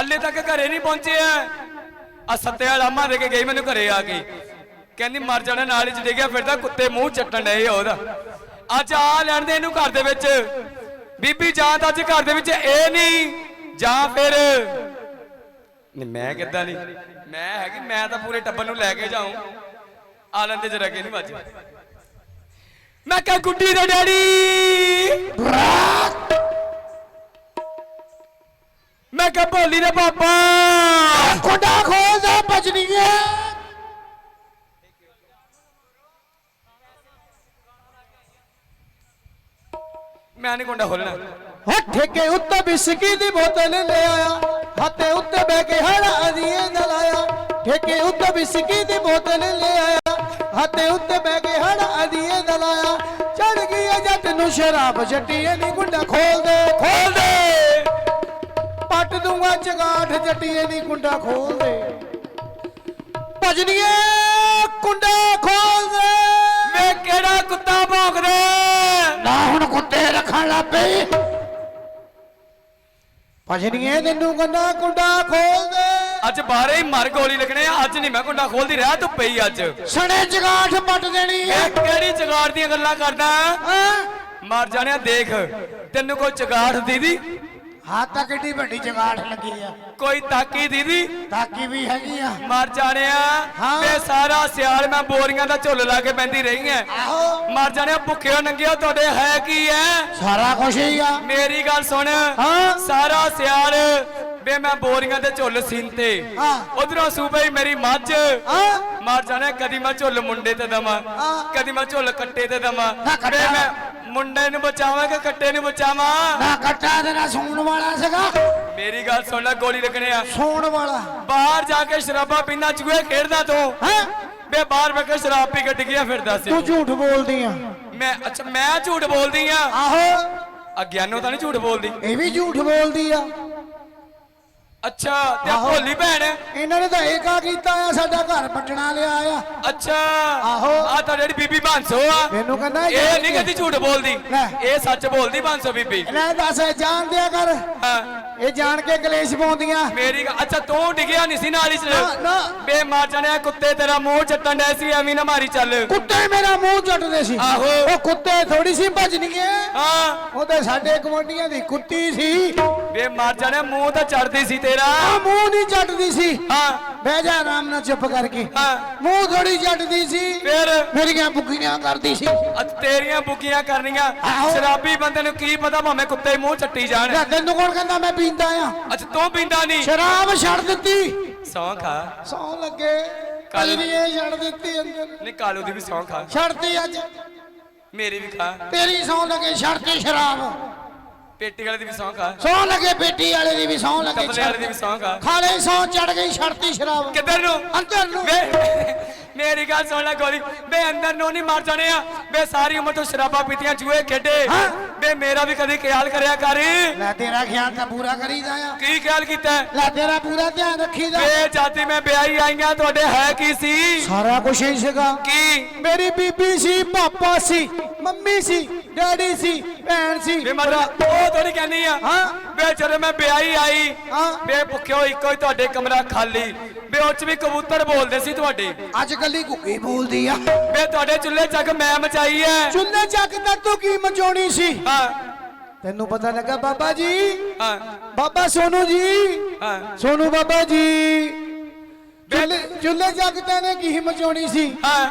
ਹੱਲੇ ਤੱਕ ਘਰੇ ਨਹੀਂ ਪਹੁੰਚੇ ਆ ਸੱਤੇ ਵਾਲਾ ਮਾਰ ਕੇ ਗਈ, ਮੈਨੂੰ ਘਰੇ ਆ ਕੇ ਕਹਿੰਦੀ, ਮਰ ਜਾਣਾ, ਨਾਲੇ ਚ ਡਿੱਗਿਆ ਫਿਰਦਾ ਕੁੱਤੇ ਮੂੰਹ ਚੱਟਣ ਡਏ ਉਹਦਾ। ਅੱਜ ਆ ਲੈਣ ਦੇ ਇਹਨੂੰ ਘਰ ਦੇ ਵਿੱਚ। ਬੀਬੀ, ਜਾਂ ਤਾਂ ਅੱਜ ਘਰ ਦੇ ਵਿੱਚ ਇਹ ਨਹੀਂ, ਜਾਂ ਫਿਰ ਨਹੀਂ, ਮੈਂ ਕਿੱਦਾਂ ਨਹੀਂ। ਮੈਂ ਹੈਗੀ, ਮੈਂ ਤਾਂ ਪੂਰੇ ਟੱਬਰ ਨੂੰ ਲੈ ਕੇ ਜਾਉਂ ਆ ਲੈਂਦੇ ਜਰਾ ਕੇ ਨਹੀਂ ਵੱਜ ਮੈਂ ਕਹਾਂ, ਗੁੱਡੀ ਦਾ ਡੈਡੀ! ਮੈਂ ਕਹਾਂ ਭੋਲੀ ਦੇ ਪਾਪਾ। ਕੁੰਡਾ ਖੋਲ ਦੇ ਬਚਣੀਏ ਮੈਂ ਨਹੀਂ ਕੁੰਡਾ ਖੋਲਣਾ। ਹੋ ਠੇਕੇ ਉੱਤੇ ਬਿਸਕੀ ਦੀ ਬੋਤਲ ਲੈ ਆਇਆ। ਹੱਥੇ ਉੱਤੇ ਬਹਿ ਕੇ ਹੜਾ ਦੀਏ ਦਲਾਇਆ ਠੇਕੇ ਉੱਤੇ ਬਿਸਕੀ ਦੀ ਬੋਤਲ ਲੈ ਆਇਆ। ਹੱਥੇ ਉੱਤੇ ਬਹਿ ਕੇ ਹੜਾ ਦੀਏ ਦਲਾਇਆ ਚੜ ਗਈ ਜੱਟ ਨੂੰ ਸ਼ਰਾਬ ਜੱਟੀਏ ਨੀ ਗੁੰਡਾ ਖੋਲ ਦੇ ਖੋਲ ਦੇ ਦੂੰਗਾ ਚਗਾਠ ਜੱਟੀਏ ਨੀ ਗੁੰਡਾ ਖੋਲ ਦੇ ਭਜਨੀਏ ਕੁੰਡਾ ਖੋਲ ਦੇ ਵੇ ਕਿਹੜਾ ਕੁੱਤਾ ਭੌਂਕਦਾ? ਨਾ ਹੁਣ ਕੁੱਤੇ ਰੱਖਣ ਲੱਗ ਪਈ। ਭਜਨੀਏ ਤੈਨੂੰ ਗੰਦਾ ਕੁੰਡਾ ਖੋਲ ਦੇ ਅੱਜ ਬਾਹਰੇ ਹੀ ਮਰ ਗੋਲੀ ਲੱਗਣੇ ਆ ਅੱਜ ਨਹੀਂ ਮੈਂ ਕੁੰਡਾ ਖੋਲਦੀ ਰਹਿ ਤੂੰ ਪਈ ਅੱਜ। ਸਣੇ ਚਗਾਠ ਪੱਟ ਦੇਣੀ ਹੈ ਕਿਹੜੀ ਚਗਾੜ ਦੀਆਂ ਗੱਲਾਂ ਕਰਦਾ? ਮਰ ਜਾਣਿਆ ਦੇਖ। ਤੈਨੂੰ ਕੋਈ ਚਗਾੜ ਦੀਦੀ? ਹੱਥ ਤੱਕ ਏਡੀ ਵੱਡੀ ਚਗਾਠ ਲੱਗੀ ਆ। ਕੋਈ ਤਾਕੀ ਦੀਦੀ? ਤਾਕੀ ਵੀ ਹੈਗੀ ਆ। ਮਰ ਜਾਣਿਆ। ਹਾਂ। ਤੇ ਸਾਰਾ ਸਿਆਲ ਮੈਂ ਬੋਰੀਆਂ ਦਾ ਝੁੱਲ ਲਾ ਕੇ ਬੈੰਦੀ ਰਹੀ ਐ। ਆਹੋ। ਮਰ ਜਾਣਿਆ ਭੁੱਖਿਓ ਨੰਗਿਓ ਤੁਹਾਡੇ ਹੈ ਕੀ ਐ? ਸਾਰਾ ਕੁਝ ਹੀ ਆ। ਮੇਰੀ ਗੱਲ ਸੁਣ। ਹਾਂ। ਸਾਰਾ ਸਿਆਲ ਵੇ ਮੈਂ ਬੋਰੀਆਂ ਦੇ ਝੁੱਲ ਸੀਨਤੇ ਹਾਂ। ਉਧਰੋਂ ਸੂਬੇ ਹੀ ਮੇਰੀ ਮੱਝ। ਹਾਂ। ਮਰ ਜਾਣਾ ਕਦੀ ਮੈਂ ਝੁੱਲ ਮੁੰਡੇ ਤੇ ਦਵਾਂ। ਹਾਂ। ਕਦੀ ਮੈਂ ਝੁੱਲ ਕੱਟੇ ਤੇ ਦਵਾਂ। ਨਾ ਕੱਟਾ। ਵੇ ਮੈਂ ਮੁੰਡੇ ਨੂੰ ਬਚਾਵਾਂ ਕਿ ਕੱਟੇ ਨੂੰ ਬਚਾਵਾਂ? ਨਾ ਕੱਟਾ ਤੇ ਨਾ ਸੌਣ ਵਾਲਾ ਸੀਗਾ। ਮੇਰੀ ਗੱਲ ਸੁਣ ਲੈ ਗੋਲੀ ਲੱਗਣੇ ਆ। ਸੌਣ ਵਾਲਾ। ਬਾਹਰ ਜਾ ਕੇ ਸ਼ਰਾਬਾਂ ਪੀਂਦਾ ਚੂਹੇ ਖੇਡਦਾ ਤੂੰ? ਹੈ? ਵੇ ਬਾਹਰ ਬੈ ਕੇ ਸ਼ਰਾਬ ਪੀ ਕੇ ਡਿੱਗਿਆ ਫਿਰਦਾ ਸੀ। ਤੂੰ ਝੂਠ ਬੋਲਦੀ ਆ। ਮੈਂ ਅੱਛਾ ਮੈਂ ਝੂਠ ਬੋਲਦੀ ਆ? ਆਹੋ। ਅਗਿਆਨੋ ਤਾਂ ਨਹੀਂ ਝੂਠ ਬੋਲਦੀ? ਇਹ ਵੀ ਝੂਠ ਬੋਲਦੀ ਆ। ਅੱਛਾ ਤੇ ਆਹੋ। ਭੋਲੀ ਭੈਣ? ਇਹਨਾਂ ਨੇ ਤਾਂ ਏਕਾ ਕੀਤਾ ਆ ਸਾਡਾ ਘਰ ਪੱਟਣਾ ਲਿਆ ਆ। ਅੱਛਾ। ਆਹੋ। ਆ ਤਾਂ ਜਿਹੜੀ ਬੀਬੀ ਬਾਂਸੋ ਆ। ਮੈਨੂੰ ਕਹਿੰਦਾ ਇਹ ਨਹੀਂ ਕਦੀ ਝੂਠ ਬੋਲਦੀ। ਲੈ। ਇਹ ਸੱਚ ਬੋਲਦੀ ਬਾਂਸੋ ਬੀਬੀ। ਇਹਨਾਂ ਦੱਸ ਜਾਣ ਦਿਆ ਕਰ। ਹਾਂ। ਇਹ ਜਾਣ ਕੇ ਕਲੇਸ਼ ਪਾਉਂਦੀਆਂ। ਮੇਰੀ ਗੱਲ- ਅੱਛਾ ਤੂੰ ਡਿੱਗਿਆ ਨਹੀਂ ਸੀ ਨਾਲੀ ਚ? ਨਾ ਬੇ ਮਾਰ ਜਾਣਿਆ ਕੁੱਤੇ ਤੇਰਾ ਮੂੰਹ ਚੱਟਣ ਡੈ ਸੀ ਐਵੇਂ ਨਾ ਮਾਰੀ ਚੱਲ। ਕੁੱਤੇ ਮੇਰਾ ਮੂੰਹ ਚੱਟਦੇ ਸੀ। ਆਹੋ। ਉਹ ਕੁੱਤੇ ਥੋੜੀ ਸੀ ਭਜਣਗੇ ਹਾਂ। ਉਹ ਤੇ ਸਾਡੇ ਕਮੋਡੀਆਂ ਦੀ ਕੁੱਤੀ ਸੀ। ਬੇ ਮਾਰ ਜਾਣਿਆ ਮੂੰਹ ਤਾਂ ਚੜਦੀ ਸੀ ਤੇਰਾ। ਆ ਮੂੰਹ ਨਹੀਂ ਚੱਟਦੀ ਸੀ। ਹਾਂ। ਬਹਿ ਜਾ ਆਰਾਮ ਨਾਲ ਚੁੱਪ ਕਰਕੇ। ਹਾਂ। ਮੂੰਹ ਥੋੜੀ ਚੱਟਦੀ ਸੀ। ਫਿਰ? ਮੇਰੀਆਂ ਬੁੱਕੀਆਂ ਕਰਦੀ ਸੀ। ਅੱਜ ਤੇਰੀਆਂ ਬੁਕੀਆਂ ਕਰਨੀਆਂ। ਆਹੋ। ਸ਼ਰਾਬੀ ਬੰਦੇ ਨੂੰ ਕੀ ਪਤਾ ਭਾਵੇਂ ਕੁੱਤੇ ਮੂੰਹ ਚੱਟੀ ਜਾਣ। ਤੈਨੂੰ ਕੌਣ ਕਹਿੰਦਾ ਮੈਂ ਪੀਂਦਾ ਆ। ਅੱਜ ਤੂੰ ਪੀਂਦਾ ਨਹੀਂ? ਸ਼ਰਾਬ ਛੱਡ ਦਿੱਤੀ। ਸੌਂ ਖਾ। ਸੌ ਲੱਗੇ। ਕੱਲ ਇਹ ਛੱਡ ਦਿੱਤੀ ਅੰਦਰ। ਨਹੀਂ ਕਾਲੂ ਦੀ ਵੀ ਸੌਂ ਖਾ। ਛੱਡਤੀ ਅੱਜ। ਮੇਰੀ ਵੀ ਖਾ। ਤੇਰੀ ਸੌ ਲੱਗੇ ਛੱਡਤੀ ਸ਼ਰਾਬ। ਪੇਟੀ ਵਾਲੇ ਦੀ ਵੀ ਸੌਂ ਖਾ ਸੌ ਲੱਗੇ ਬੇਟੀ ਵਾਲੇ ਦੀ ਵੀ ਸੌ ਲੱਗੇ ਕਪਲੇ ਵਾਲੇ ਦੀ ਵੀ ਸੌਂ ਖਾ ਖਾਲੇ ਸੌ ਚੜ ਗਈ ਛੱਡਤੀ ਸ਼ਰਾਬ। ਕਿੱਧਰ ਨੂੰ? ਅੰਦਰ ਨੂੰ। ਮੇਰੀ ਗੱਲ ਸੁਣ ਲੈ ਗੋਲੀ ਵੇ ਅੰਦਰ ਨੂੰ ਨਹੀਂ ਮਰ ਜਾਣੇ ਆ। ਵੇ ਸਾਰੀ ਉਮਰ ਤੋਂ ਸ਼ਰਾਬਾਂ ਪੀਤੀਆਂ ਜੂਏ ਖੇਡੇ। ਹਾਂ। ਵੇ ਮੇਰਾ ਵੀ ਕਦੀ ਖਿਆਲ ਕਰਿਆ ਕਰ। ਲੈ ਤੇਰਾ ਖਿਆਲ ਤਾਂ ਪੂਰਾ ਕਰੀਦਾ ਆ। ਕੀ ਖਿਆਲ ਕੀਤਾ? ਹੈ? ਲੈ ਤੇਰਾ ਪੂਰਾ ਧਿਆਨ ਰੱਖੀਦਾ। ਵੇ ਜਾਤੀ ਮੈਂ ਵਿਆਹੀ ਆਈਆਂ ਤੁਹਾਡੇ ਹੈ ਕੀ ਸੀ? ਸਾਰਾ ਕੁਝ ਹੀ ਸੀਗਾ। ਕੀ? ਮੇਰੀ ਬੀਬੀ ਸੀ ਪਾਪਾ ਸੀ ਮੰਮੀ ਸੀ ਡੈਡੀ ਸੀ ਭੈਣ ਸੀ। ਵੇ ਮਤਲਬ ਉਹ ਥੋੜੀ ਕਹਿੰਦੀ ਆ। ਹਾਂ। ਵੇ ਜਦੋਂ ਮੈਂ ਵਿਆਹੀ ਆਈ ਹਾਂ। ਵੇ ਭੁੱਖਿਓ ਇੱਕੋ ਹੀ ਤੁਹਾਡੇ ਕਮਰਾ ਖਾਲੀ। ਵੇ ਉਹ ਚ ਵੀ ਕਬੂਤਰ ਬੋਲਦੇ ਸੀ ਤੁਹਾਡੇ। ਅੱਜ ਕੱਲੀ ਘੁੱਗੀ ਬੋਲਦੀ ਆ। ਵੇ ਤੁਹਾਡੇ ਚੁੱਲ੍ਹੇ ਚੱਕ ਮੈਂ ਮਚਾਈ ਐ। ਚੁੱਲ੍ਹੇ ਚੱਕ ਤਾਂ ਤੂੰ ਕੀ ਮਚਾਉਣੀ ਸੀ? ਹਾਂ। ਤੈਨੂੰ ਪਤਾ ਲੱਗਾ ਬਾਬਾ ਜੀ? ਹਾਂ। ਬਾਬਾ ਸੋਨੂ ਜੀ? ਹਾਂ। ਸੋਨੂ ਬਾਬਾ ਜੀ। ਚੁੱਲ੍ਹੇ ਚੁੱਲ੍ਹੇ ਚੱਕ ਤੈਨੇ ਕੀ ਮਚਾਉਣੀ ਸੀ? ਹਾਂ।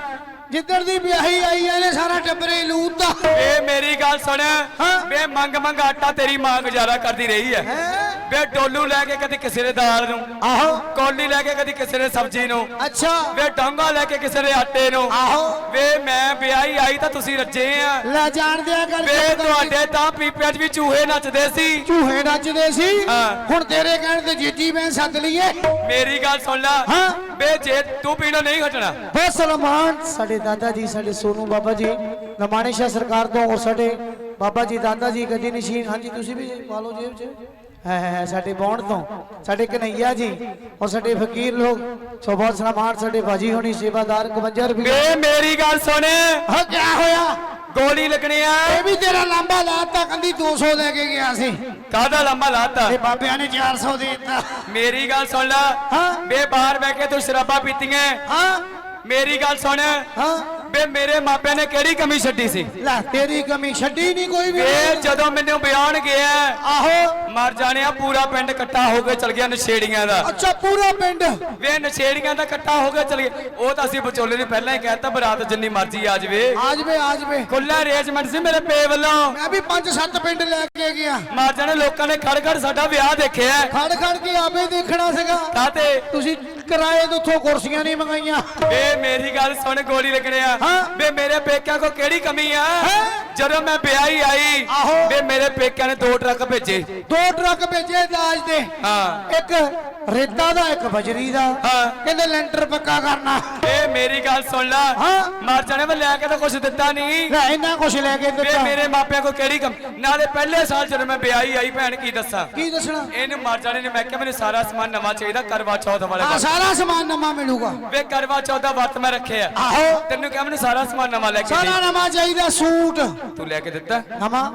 ਜਿੱਦਣ ਦੀ ਵਿਆਹੀ ਆਈ ਇਹਨੇ ਸਾਰਾ ਟੱਬਰੇ ਲੂਤਾ ਵੇ ਮੇਰੀ ਗੱਲ ਸੁਣ। ਹਾਂ। ਵੇ ਮੰਗ ਮੰਗ ਆਟਾ ਤੇਰੀ ਮਾਂ ਗੁਜ਼ਾਰਾ ਕਰਦੀ ਰਹੀ ਐ ਹੈ? ਵੇ ਡੋਲੂ ਲੈ ਕੇ ਕਦੀ ਕਿਸੇ ਦੇ ਦਾਲ ਨੂੰ। ਆਹੋ। ਕੌਲੀ ਲੈ ਕੇ ਕਦੀ ਕਿਸੇ ਦੇ ਸਬਜ਼ੀ ਨੂੰ। ਅੱਛਾ। ਵੇ ਡਾਂਗਾ ਲੈ ਕੇ ਕਿਸੇ ਦੇ ਆਟੇ ਨੂੰ। ਆਹੋ। ਵੇ ਮੈਂ ਵਿਆਹੀ ਆਈ ਤਾਂ ਤੁਸੀਂ ਰੱਜੇ ਆ। ਲੈ ਜਾਣ ਦਿਆ ਕਰ ਵੇ ਤੁਹਾਡੇ ਤਾਂ ਪੀਪਿਆਂ 'ਚ ਵੀ ਚੂਹੇ ਨੱਚਦੇ ਸੀ। ਝੂਹੇ ਨੱਚਦੇ ਸੀ। ਹਾਂ। ਹੁਣ ਤੇਰੇ ਕਹਿਣ ਤੇ ਜੀਜੀ ਮੈਂ ਸੱਦ ਲਈਏ। ਮੇਰੀ ਗੱਲ ਸੁਣ ਲੈ। ਹਾਂ। ਵੇ ਜੇ ਤੂੰ ਪੀਣੋ ਨਹੀਂ ਹਟਣਾ। ਬਹੁਤ ਸਲਮਾਨ ਸਾਡੇ ਦਾਦਾ ਜੀ ਸਾਡੇ ਸੋਨੂ ਬਾਬਾ ਜੀ ਨਮਾਣੇ ਸ਼ਾਹ ਸਰਕਾਰ ਤੋਂ ਔਰ ਸਾਡੇ ਬਾਬਾ ਜੀ ਦਾਦਾ ਜੀ ਗੱਦੀ ਨਸ਼ੀਨ। ਹਾਂਜੀ ਤੁਸੀਂ ਵੀ ਪਾ ਲਓ ਜੇਬ 'ਚ। ਹੈ ਹੈ ਸਾਡੇ ਬੌਂਡ ਤੋਂ। ਸਾਡੇ ਕਨਈਆ ਜੀ ਔਰ ਸਾਡੇ ਫਕੀਰ ਲੋਕ ਸੋ ਬਹੁਤ ਸਲਮਾਨ ਸਾਡੇ ਬਾਜੀ ਹੋਣੀ ਸੇਵਾਦਾਰ 51 ਰੁਪਏ। ਵੇ ਮੇਰੀ ਗੱਲ ਸੁਣ। ਹਾਂ ਕੀ ਹੋਇਆ? ਗੋਲੀ ਲੱਗਣੀ ਆ। ਇਹ ਵੀ ਤੇਰਾ ਲਾਂਬਾ ਲਾਤਾ ਕਹਿੰਦੀ 200 ਲੈ ਕੇ ਗਿਆ ਸੀ। ਕਾਹਦਾ ਲੰਮਾ ਲਾਤਾ? ਤੇ ਬਾਬਿਆਂ ਨੇ 400 ਦੇ ਦਿੱਤਾ। ਮੇਰੀ ਗੱਲ ਸੁਣ ਲੈ। ਹਾਂ। ਬੇ ਬਾਹਰ ਬਹਿ ਕੇ ਤੂੰ ਸ਼ਰਾਬਾਂ ਪੀਤੀਆਂ। ਹਾਂ। ਮੇਰੀ ਗੱਲ ਸੁਣ। ਹਾਂ। ਬੇ ਮੇਰੇ ਮਾਪਿਆਂ ਨੇ ਕਿਹੜੀ ਕਮੀ ਛੱਡੀ ਸੀ? ਲੈ ਤੇਰੀ ਕਮੀ ਛੱਡੀ ਨਹੀਂ ਕੋਈ ਵੀ। ਵੇ ਜਦੋਂ ਮੈਨੂੰ ਬਿਆਨ ਗਿਆ ਆਹੋ। ਮਰ ਜਾਣਿਆ ਪੂਰਾ ਪਿੰਡ ਇਕੱਠਾ ਹੋ ਕੇ ਚਲ ਗਿਆ ਨਸ਼ੇੜੀਆਂ ਦਾ। ਅੱਛਾ ਪੂਰਾ ਪਿੰਡ। ਵੇ ਨਸ਼ੇੜੀਆਂ ਦਾ ਇਕੱਠਾ ਹੋ ਕੇ ਚਲ ਗਿਆ। ਉਹ ਤਾਂ ਅਸੀਂ ਵਿਚੋਲੇ ਨੇ ਪਹਿਲਾਂ ਹੀ ਕਹਿਤਾ ਬਰਾਤ ਜਿੰਨੀ ਮਰਜ਼ੀ ਆ ਜਾਵੇ। ਆ ਜਵੇ ਆ ਜਵੇ। ਖੁੱਲਾ ਅਰੇਂਜਮੈਂਟ ਸੀ ਮੇਰੇ ਪੇ ਵੱਲੋਂ। ਮੈਂ ਵੀ 5-7 ਪਿੰਡ ਲੈ ਕੇ ਗਿਆ। ਮਰ ਜਾਣੇ ਲੋਕਾਂ ਨੇ ਖੜ ਖੜ ਸਾਡਾ ਵਿਆਹ ਦੇਖਿਆ। ਖੜ ਖੜ ਕੇ ਆਪੇ ਦੇਖਣਾ ਸੀਗਾ। ਕਾਤੇ ਤੁਸੀਂ ਕਿਰਾਏ ਤੋਂ ਉੱਥੋਂ ਕੁਰਸੀਆਂ ਨਹੀਂ ਮੰਗਾਈਆਂ ਵੇ ਮੇਰੀ ਗੱਲ ਸੁਣ ਗੋਲੀ ਲੱਗਣੇ ਆ ਹਾਂ। ਵੇ ਮੇਰੇ ਪੇਕਿਆਂ ਕੋ ਕਿਹੜੀ ਕਮੀ ਆ ਹੈਂ? ਜਦੋਂ ਮੈਂ ਵਿਆਹੀ ਆਈ ਆਹੋ। ਵੇ ਮੇਰੇ ਪੇਕਿਆਂ ਨੇ ਦੋ ਟਰੱਕ ਭੇਜੇ। ਦੋ ਟਰੱਕ ਭੇਜੇ ਦਾਜ ਦੇ। ਹਾਂ। ਇੱਕ ਰੇਤਾ ਦਾ ਇੱਕ ਬਜਰੀ ਦਾ। ਹਾਂ। ਕਹਿੰਦੇ ਲੈਂਟਰ ਪੱਕਾ ਕਰਨਾ। ਵੇ ਮੇਰੀ ਗੱਲ ਸੁਣ ਲੈ। ਹਾਂ। ਮਰ ਜਾਣੇ ਮੈਂ ਲੈ ਕੇ ਤਾਂ ਕੁਝ ਦਿੱਤਾ ਨਹੀਂ। ਲੈ ਇੰਨਾ ਕੁਛ ਲੈ ਕੇ ਦਿੱਤਾ। ਮੇਰੇ ਮਾਪਿਆਂ ਕੋ ਕਿਹੜੀ ਕਮ? ਨਾਲੇ ਪਹਿਲੇ ਸਾਲ ਜਦੋਂ ਮੈਂ ਵਿਆਹੀ ਆਈ ਭੈਣ ਕੀ ਦੱਸਾਂ? ਕੀ ਦੱਸਣਾ? ਇਹਨੂੰ ਮਰ ਜਾਣੇ ਨੇ ਮੈਂ ਕਿਹਾ ਮੈਨੂੰ ਸਾਰਾ ਸਮਾਨ ਨਵਾਂ ਚਾਹੀਦਾ ਕਰਵਾ ਚੌਥ ਵਾਲੇ ਆ ਸਾਰਾ ਸਮਾਨ ਨਵਾਂ ਮਿਲੂਗਾ। ਵੇ ਕਰਵਾ ਚੌਥ ਦਾ ਵਰਤ ਮੈਂ ਰੱਖਿਆ। ਆਹੋ। ਤੈਨੂੰ ਕਿਹਾ ਮੈਨੂੰ ਸਾਰਾ ਸਮਾਨ ਨਵਾਂ ਲੈ ਕੇ ਸਾਰਾ ਨਵਾਂ ਚਾਹੀਦਾ ਸੂਟ। ਤੂੰ ਲੈ ਕੇ ਦਿੱਤਾ? ਨਵਾਂ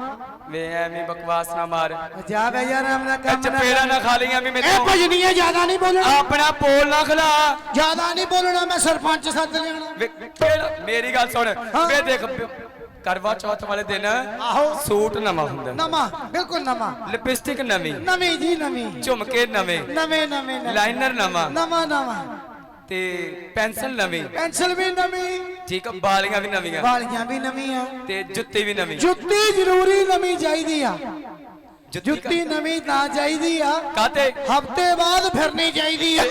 ਵੇ ਐਵੇਂ ਬਕਵਾਸ ਨਾ ਮਾਰ। ਜਾ ਬਈ ਯਾਰ ਆਪਣਾ ਕੰਮ ਨਾ ਚਪੇੜਾ ਨਾ ਖਾ ਲਈਆਂ ਵੀ ਇਹ ਮੈਨੂੰ ਭਜਨੀਆਂ ਜ਼ਿਆਦਾ ਨਹੀਂ ਬੋਲਣਾ। ਆਪਣਾ ਪੋਲ ਨਾ ਖਲਾ। ਜ਼ਿਆਦਾ ਨਹੀਂ ਬੋਲਣਾ ਮੈਂ ਸਰਪੰਚ ਸੱਦ ਵੇ ਕਿਹੜਾ? ਮੇਰੀ ਗੱਲ ਸੁਣ। ਹਾਂ। ਵੇ ਦੇਖ ਕਰਵਾ ਚੌਥ ਵਾਲੇ ਦਿਨ ਆਹੋ। ਸੂਟ ਨਵਾਂ ਹੁੰਦਾ। ਨਵਾਂ ਬਿਲਕੁਲ ਨਵਾਂ। ਲਿਪਸਟਿਕ ਨਵੀਂ। ਨਵੀਂ ਜੀ ਨਵੀਂ। ਝੁਮਕੇ ਨਵੇਂ ਨਵੇਂ ਨਵੇਂ। ਲਾਈਨਰ ਨਵਾਂ। ਨਵਾਂ ਨਵਾਂ। ਤੇ ਪੈਨਸਲ ਨਵੀਂ। ਪੈਨਸਲ ਵੀ ਨਵੀਂ। ਠੀਕ ਆ ਬਾਲੀਆਂ ਵੀ ਨਵੀਆਂ। ਵਾਲੀਆਂ ਵੀ ਨਵੀਆਂ। ਤੇ ਜੁੱਤੀ ਵੀ ਨਵੀਂ। ਜੁੱਤੀ ਜ਼ਰੂਰੀ ਨਵੀਂ ਚਾਹੀਦੀ ਆ। ਜੁੱਤੀ ਜੁੱਤੀ ਨਵੀਂ ਤਾਂ ਚਾਹੀਦੀ ਆ। ਕਾਤੇ ਹਫ਼ਤੇ ਬਾਅਦ ਫਿਰਨੀ ਚਾਹੀਦੀ ਆ।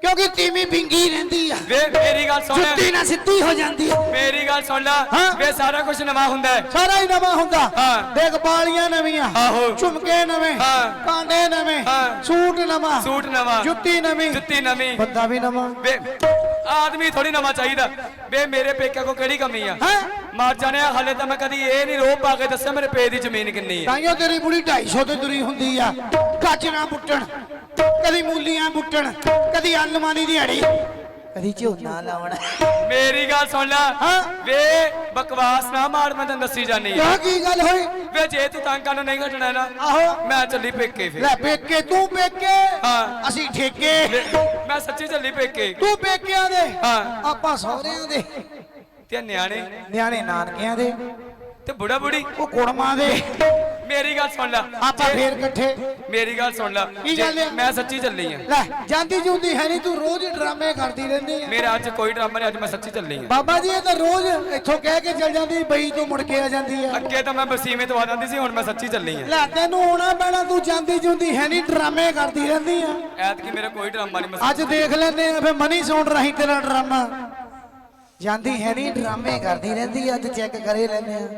ਕਿਉਂਕਿ ਤੀਵੀਂ ਵਿੰਗੀ ਰਹਿੰਦੀ ਆ। ਵੇ ਮੇਰੀ ਗੱਲ ਸੁਣ। ਜੁੱਤੀ ਨਾ ਸਿੱਧੀ ਹੋ ਜਾਂਦੀ। ਆ ਮੇਰੀ ਗੱਲ ਸੁਣ ਲੈ। ਹਾਂ। ਵੇ ਸਾਰਾ ਕੁਝ ਨਵਾਂ ਹੁੰਦਾ ਹੈ। ਸਾਰਾ ਹੀ ਨਵਾਂ ਹੁੰਦਾ। ਹਾਂ। ਦੇਖ ਬਾਲੀਆਂ ਨਵੀਆਂ। ਆਹੋ। ਝੁਮਕੇ ਨਵੇਂ। ਹਾਂ। ਕਾਂਡੇ ਨਵੇਂ। ਹਾਂ। ਸੂਟ ਨਵਾਂ। ਸੂਟ ਨਵਾਂ। ਜੁੱਤੀ ਨਵੀਂ। ਜੁੱਤੀ ਨਵੀਂ। ਬੰਦਾ ਵੀ ਨਵਾਂ। ਵੇ ਆਦਮੀ ਥੋੜੀ ਨਵਾਂ ਚਾਹੀਦਾ। ਵੇ ਮੇਰੇ ਪੇਕਿਆਂ ਕੋ ਕਿਹੜੀ ਕਮੀ ਆ? ਹੈ? ਮਾਰ ਜਾਣੇ ਆ, ਹਲੇ ਤਾਂ ਮੈਂ ਕਦੀ ਇਹ ਨਹੀਂ ਰੋਹ ਪਾ ਕੇ ਦੱਸਿਆ ਮੇਰੇ ਪੇ ਦੀ ਜ਼ਮੀਨ ਕਿੰਨੀ ਆ। ਤਾਈਓ ਤੇਰੀ ਬੁੜੀ 250 ਤੇ ਤੁਰੀ ਹੁੰਦੀ ਆ। ਗਾਜਰਾਂ ਬੁੱਟਣ ਕਦੀ ਮੂਲੀਆਂ ਬੁੱਟਣ ਕਦੀ ਆਲੂਆਂ ਦੀ ਦਿਹਾੜੀ। ਕਦੀ ਝੋਨਾ ਲਾਉਣਾ। ਮੇਰੀ ਗੱਲ ਸੁਣ ਲੈ। ਹਾਂ। ਵੇ ਬਕਵਾਸ ਨਾ ਮਾਰ ਮੈਂ ਤੈਨੂੰ ਦੱਸੀ ਜਾਨੀ ਆ। ਕੀ ਗੱਲ ਹੋਈ? ਵੇ ਜੇ ਤੂੰ ਤੰਕਾਂ ਨੂੰ ਨਹੀਂ ਘਟਣਾ ਨਾ ਆਹੋ। ਮੈਂ ਚੱਲੀ ਪੇਕੇ ਫਿਰ। ਲੈ ਪੇਕੇ ਤੂੰ ਪੇਕੇ। ਹਾਂ। ਅਸੀਂ ਠੇਕੇ। ਮੈਂ ਸੱਚੀ ਚੱਲੀ ਪੇਕੇ। ਤੂੰ ਪੇਕਿਆਂ ਦੇ। ਹਾਂ। ਆਪਾਂ ਸਹੁਰਿਆਂ ਦੇ। ਤੇ ਨਿਆਣੇ? ਨਿਆਣੇ ਨਾਨਕਿਆਂ ਦੇ। ਤੇ ਬੁੜਾ ਬੁੜੀ ਉਹ ਕੁੜਮਾਂ ਦੇ। ਮੇਰੀ ਗੱਲ ਸੁਣ ਲੈ। ਆਪਾਂ ਫੇਰ ਇਕੱਠੇ। ਮੇਰੀ ਗੱਲ ਸੁਣ ਲੈ। ਕੀ ਜੇ ਗੱਲ ਆ? ਮੈਂ ਸੱਚੀ ਚੱਲੀ ਆ। ਲੈ ਜਾਂਦੀ ਜੁੰਦੀ ਹੈ ਨਹੀਂ ਤੂੰ ਰੋਜ਼ ਡਰਾਮੇ ਕਰਦੀ ਰਹਿੰਦੀ ਆ। ਮੇਰੇ ਅੱਜ ਕੋਈ ਡਰਾਮਾ ਨਹੀਂ ਅੱਜ ਮੈਂ ਸੱਚੀ ਚੱਲੀ ਆ। ਬਾਬਾ ਜੀ ਇਹ ਤਾਂ ਰੋਜ਼ ਇੱਥੋਂ ਕਹਿ ਕੇ ਚਲ ਜਾਂਦੀ ਬਈ ਤੋਂ ਮੁੜ ਕੇ ਆ ਜਾਂਦੀ ਆ। ਅੱਗੇ ਤਾਂ ਮੈਂ ਬਸੀਵੇਂ ਤੋਂ ਆ ਜਾਂਦੀ ਸੀ ਹੁਣ ਮੈਂ ਸੱਚੀ ਚੱਲੀ ਆ। ਲੈ ਤੈਨੂੰ ਆਉਣਾ ਪੈਣਾ ਤੂੰ ਜਾਂਦੀ ਜੁੰਦੀ ਹੈ ਨਹੀਂ ਡਰਾਮੇ ਕਰਦੀ ਰਹਿੰਦੀ ਆ। ਐਤਕੀ ਮੇਰਾ ਕੋਈ ਡਰਾਮਾ ਨਹੀਂ ਮੈਂ ਅੱਜ ਦੇਖ ਲੈਂਦੇ ਆ ਫੇ ਮਨੀ ਸੁਣ ਰਹੀ ਤੇਰਾ ਡਰਾਮਾ। ਜਾਂਦੀ ਹੈ ਨਹੀਂ ਡਰਾਮੇ ਕਰਦੀ ਰਹਿੰਦੀ ਆ, ਅੱਜ ਚੈੱਕ ਕਰੇ ਲੈਂਦੇ ਆ।